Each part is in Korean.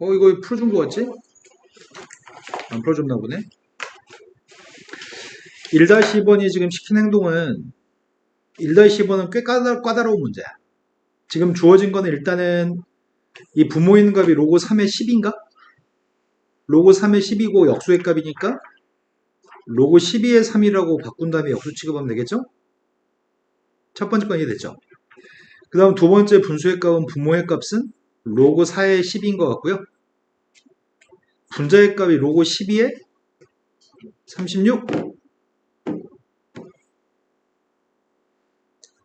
어 이거 풀어준 거 같지? 안 풀어줬나 보네 1-2번이 지금 시킨 행동은 1-2번은 꽤 까다, 까다로운 문제야 지금 주어진 거는 일단은 이 부모 있는 값이 로고 3의 10인가? 로고 3의 10이고 역수의 값이니까 로고 12의 3이라고 바꾼 다음에 역수 취급하면 되겠죠? 첫 번째 건 이해됐죠? 그 다음 두 번째 분수의 값은 부모의 값은 로고 4의 10인 것 같고요. 분자의 값이 로고 12의 36.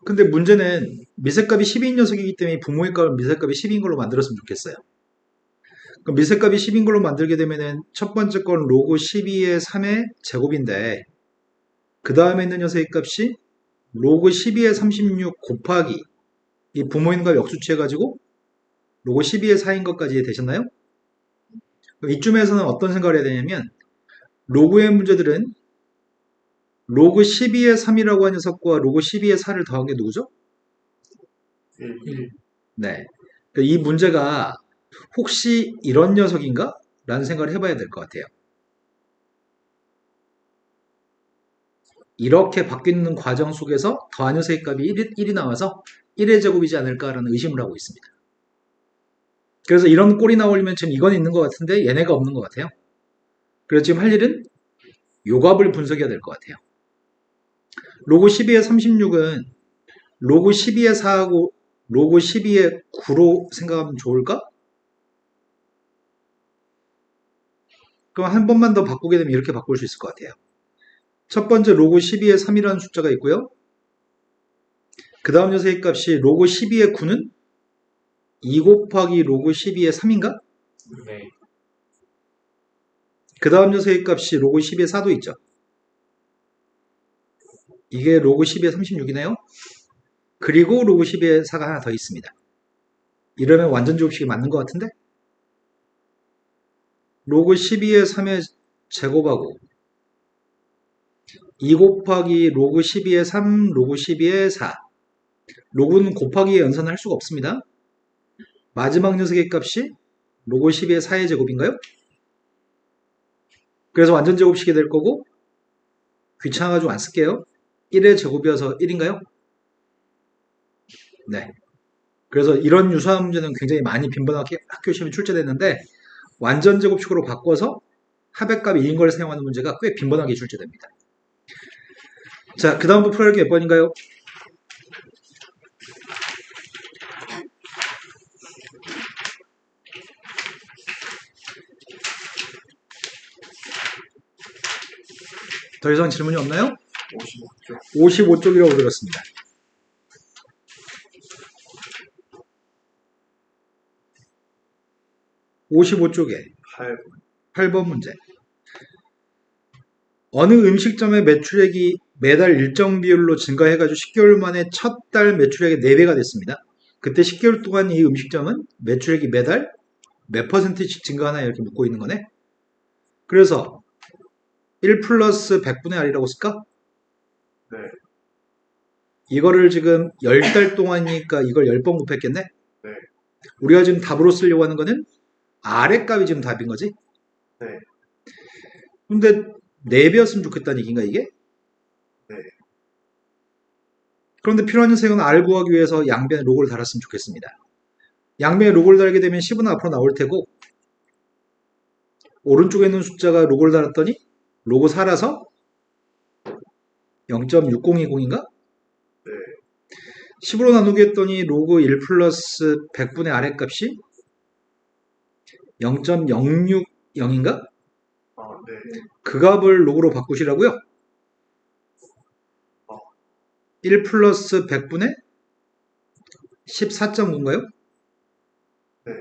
근데 문제는 미세값이 10인 녀석이기 때문에 부모의 값은 미세값이 10인 걸로 만들었으면 좋겠어요. 미세값이 10인 걸로 만들게 되면은 첫 번째 건 로고 12의 3의 제곱인데 그 다음에 있는 녀석의 값이 로그 12의 36 곱하기 이 부모인 값 역수취해가지고 로고 12의 4인 것까지 되셨나요? 이쯤에서는 어떤 생각을 해야 되냐면 로그의 문제들은 로그 12의 3이라고 하는 녀석과 로그 12의 4를 더한 게 누구죠? 1. 네. 그러니까 이 문제가 혹시 이런 녀석인가? 라는 생각을 해봐야 될 것 같아요. 이렇게 바뀌는 과정 속에서 더한 녀석의 값이 1이, 1이 나와서 1의 제곱이지 않을까라는 의심을 하고 있습니다. 그래서 이런 꼴이 나오려면 지금 이건 있는 것 같은데 얘네가 없는 것 같아요. 그래서 지금 할 일은 요 값을 분석해야 될 것 같아요. 로그 12의 36은 로그 12의 4하고 로그 12의 9로 생각하면 좋을까? 그럼 한 번만 더 바꾸게 되면 이렇게 바꿀 수 있을 것 같아요. 첫 번째 로그 12의 3이라는 숫자가 있고요. 그 다음 녀석의 값이 로그 12의 9는 2 곱하기 로그 12의 3인가? 네. 그 다음 녀석의 값이 로그 10의 4도 있죠. 이게 로그 10의 36이네요. 그리고 로그 10의 4가 하나 더 있습니다. 이러면 완전 제곱식이 맞는 것 같은데? 로그 12의 3의 제곱하고 2 곱하기 로그 12의 3, 로그 12의 4. 로그는 곱하기의 연산을 할 수가 없습니다. 마지막 녀석의 값이 로그 12의 4의 제곱인가요? 그래서 완전 제곱식이 될 거고 귀찮아가지고 안 쓸게요. 1의 제곱이어서 1인가요? 네. 그래서 이런 유사한 문제는 굉장히 많이 빈번하게 학교 시험에 출제됐는데 완전 제곱식으로 바꿔서 합의값 2인 걸 사용하는 문제가 꽤 빈번하게 출제됩니다. 자, 그 다음부터 풀어야 할게 몇 번인가요? 더 이상 질문이 없나요? 55쪽. 55쪽이라고 들었습니다. (55쪽에) 8. 8번 문제. 어느 음식점의 매출액이 매달 일정 비율로 증가해가지고 10개월 만에 첫 달 매출액의 4배가 됐습니다. 그때 10개월 동안 이 음식점은 매출액이 매달 몇 퍼센트씩 증가하나 이렇게 묻고 있는 거네. 그래서 1 플러스 100분의 R이라고 쓸까? 네. 이거를 지금 10달 동안이니까 이걸 10번 곱했겠네? 네. 우리가 지금 답으로 쓰려고 하는 거는 아래 값이 지금 답인 거지? 네. 근데 4배였으면 좋겠다는 얘기인가 이게? 네. 그런데 필요한 녀석은 R 구하기 위해서 양변에 로고를 달았으면 좋겠습니다. 양변에 로고를 달게 되면 10은 앞으로 나올 테고 오른쪽에 있는 숫자가 로고를 달았더니 로고 4라서 0.6020인가? 네. 10으로 나누기 했더니 로그 1 플러스 100분의 아래 값이 0.060인가? 아, 네. 그 값을 로그로 바꾸시라고요? 1 플러스 100분의 14.9인가요? 네.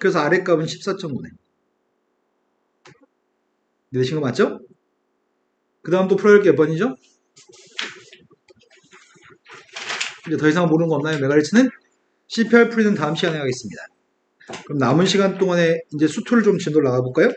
그래서 아래 값은 14.9네. 내신 거 맞죠? 그 다음 또게몇 번이죠? 이제 더 이상 모르는 거 없나요? 메가리츠는 CPR 풀이는 다음 시간에 하겠습니다. 그럼 남은 시간 동안에 이제 수투를 좀 진도를 나가볼까요?